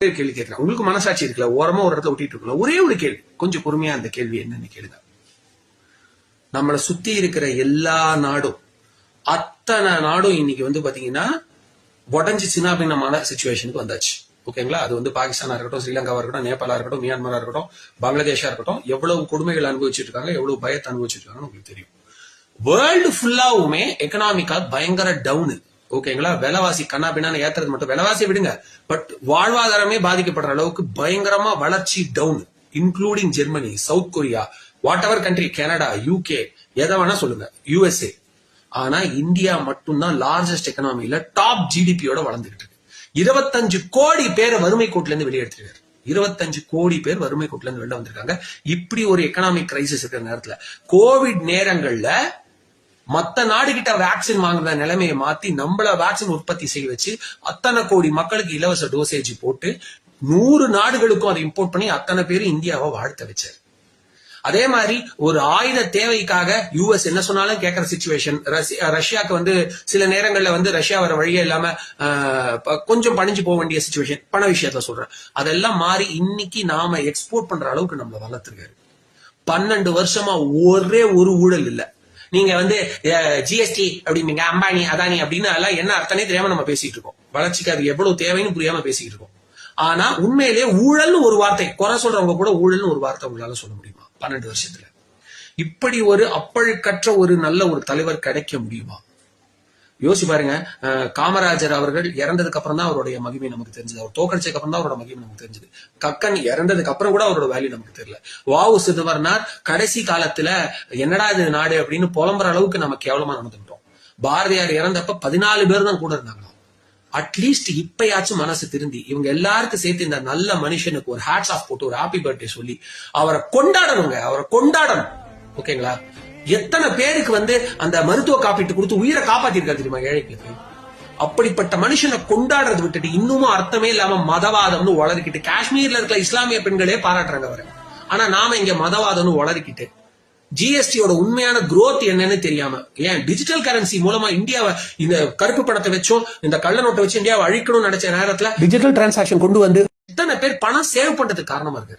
ஒரே கேள்வி கேட்கலாம் உங்களுக்கு மனசாட்சி இருக்கல ஓரமா ஒரு இடத்துல ஒட்டிட்டு இருக்கல ஒரே ஒரு கேள்வி. கொஞ்சம் பொறுமையா அந்த கேள்வி என்னன்னு கேளுங்க. நம்மளை சுத்தி இருக்கிற எல்லா நாடும் அத்தனை நாடும் இன்னைக்கு வந்து பாத்தீங்கன்னா உடஞ்சி சின்னாபின்னமான சுச்சுவேஷனுக்கு வந்தாச்சு. ஓகேங்களா அது வந்து பாகிஸ்தானா இருக்கட்டும் ஸ்ரீலங்காவா இருக்கட்டும் நேபாளா இருக்கட்டும் மியான்மரா இருக்கட்டும் பங்களாதேஷா இருக்கட்டும் எவ்வளவு கொடுமைகள் அனுபவிச்சுட்டு இருக்காங்க எவ்வளவு பயத்தை அனுபவிச்சுட்டு இருக்காங்கன்னு உங்களுக்கு தெரியும். வேர்ல்டு ஃபுல்லாவுமே எக்கனாமிக்கா பயங்கர டவுனு ஓகேங்களா? விலைவாசி கண்ணாபின்னு ஏத்துறது மட்டும் விலைவாசி விடுங்க. பட் வாழ்வாதாரமே பாதிக்கப்படுற அளவுக்கு பயங்கரமா வளர்ச்சி down including Germany South Korea whatever country Canada UK எதை வேணா சொல்லுங்க. யூஎஸ்ஏ ஆனா இந்தியா மட்டும்தான் லார்ஜஸ்ட் எக்கனாமியில டாப் ஜிடிபியோட வளர்ந்துகிட்டு இருக்கு. இருபத்தஞ்சு கோடி பேரை வறுமை கோட்ல இருந்து வெளியெடுத்திருக்காரு இருபத்தஞ்சு கோடி பேர் வறுமை கோட்ல இருந்து வெளில வந்திருக்காங்க. இப்படி ஒரு எக்கனாமிக் கிரைசிஸ் இருக்கிற நேரத்துல கோவிட் நேரங்கள்ல மத்த நாடுகிட்ட வேக்சின் வாங்குற நிலைமையை மாத்தி நம்மள வேக்சின் உற்பத்தி செய்ய வச்சு அத்தனை கோடி மக்களுக்கு இலவச டோசேஜ் போட்டு நூறு நாடுகளுக்கும் அதை இம்போர்ட் பண்ணி அத்தனை பேரும் இந்தியாவை வாழ்த்த வச்சாரு. அதே மாதிரி ஒரு ஆயுத தேவைக்காக யூஎஸ் என்ன சொன்னாலும் கேட்கற சுச்சுவேஷன் ரஷ்யாக்கு வந்து சில நேரங்கள்ல வந்து ரஷ்யா வர வழியே இல்லாம கொஞ்சம் பணிஞ்சு போக வேண்டிய சுச்சுவேஷன் பண விஷயத்த சொல்றேன். அதெல்லாம் மாறி இன்னைக்கு நாம எக்ஸ்போர்ட் பண்ற அளவுக்கு நம்மள வளர்த்துருக்காரு. பன்னெண்டு வருஷமா ஒரே ஒரு ஊழல் இல்லை. நீங்க வந்து ஜிஎஸ்டி அப்படிம்பீங்க அம்பானி அதானி அப்படின்னு எல்லாம் என்ன அர்த்தமே தெரியாம நம்ம பேசிட்டு இருக்கோம். வளர்ச்சிக்கு அது எவ்வளவு தேவைன்னு புரியாம பேசிட்டு இருக்கோம். ஆனா உண்மையிலேயே ஊழல்னு ஒரு வார்த்தை குறை சொல்றவங்க கூட ஊழல்னு ஒரு வார்த்தை உங்களால சொல்ல முடியுமா? பன்னெண்டு வருஷத்துல. இப்படி ஒரு அப்பழுக்கற்ற ஒரு நல்ல ஒரு தலைவர் கிடைக்க முடியுமா? யோசிச்சு பாருங்க காமராஜர் அவர்கள் இறந்ததுக்கு அப்புறம் தான் அவருடைய மகிமை நமக்கு தெரிஞ்சது. அவர் தோக்கடிச்சதுக்கு அப்புறம் தான் அவரோட மகிமை நமக்கு தெரிஞ்சது. கக்கன் இறந்ததுக்கு அப்புறம் கூட அவரோட வேல்யூ நமக்கு தெரியல. வாவு சிதம்பரனார் கடைசி காலத்துல என்னடா இது நாடு அப்படின்னு புலம்புற அளவுக்கு நம்ம கேவலமா நடந்துட்டோம் பாரதியார் இறந்தப்ப பதினாலு பேர் தான் கூட இருந்தாங்களாம். அட்லீஸ்ட் இப்பயாச்சும் மனசு திருந்தி. இவங்க எல்லாருக்கும் சேர்த்து இந்த நல்ல மனுஷனுக்கு ஒரு ஹேட்ஸ் ஆஃப் போட்டு ஒரு ஹாப்பி பர்த்டே சொல்லி அவரை கொண்டாடணுங்க. அவரை கொண்டாடணும். ஓகேங்களா எத்தனை பேருக்கு வந்து அந்த மருத்துவ காப்பீட்டு கொடுத்து உயிரை காப்பாத்திருக்காரு தெரியுமா ஏழைகளுக்கு? அப்படிப்பட்ட மனுஷனை கொண்டாடுறது விட்டுட்டு இன்னுமும் அர்த்தமே இல்லாம மதவாதம்னு வளர்க்கிட்டு காஷ்மீர்ல இருக்கிற இஸ்லாமிய பெண்களே பாராட்டுறாங்க அவரை. ஆனா நாம இங்க மதவாதம்னு வளர்க்கிட்டு ஜிஎஸ்டியோட உண்மையான growth என்னன்னு தெரியாம ஏன் டிஜிட்டல் கரன்சி மூலமா இந்தியாவை இந்த கருப்பு பணத்தை வச்சும் இந்த கள்ள நோட்டை வச்சு இந்தியாவை அழிக்கணும்னு நினைச்ச நேரத்துல டிஜிட்டல் டிரான்சாக்ஷன் கொண்டு வந்து இத்தனை பேர் பணம் சேவ் பண்றதுக்கு காரணமா இருக்கு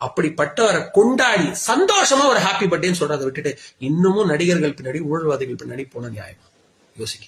அப்படிப்பட்டவரை கொண்டாடி சந்தோஷமா ஒரு ஹாப்பி பர்த்டேன்னு சொல்றதை விட்டுட்டு இன்னமும் நடிகர்கள் பின்னாடி ஊழல்வாதிகள் பின்னாடி போன நியாயம். யோசிக்க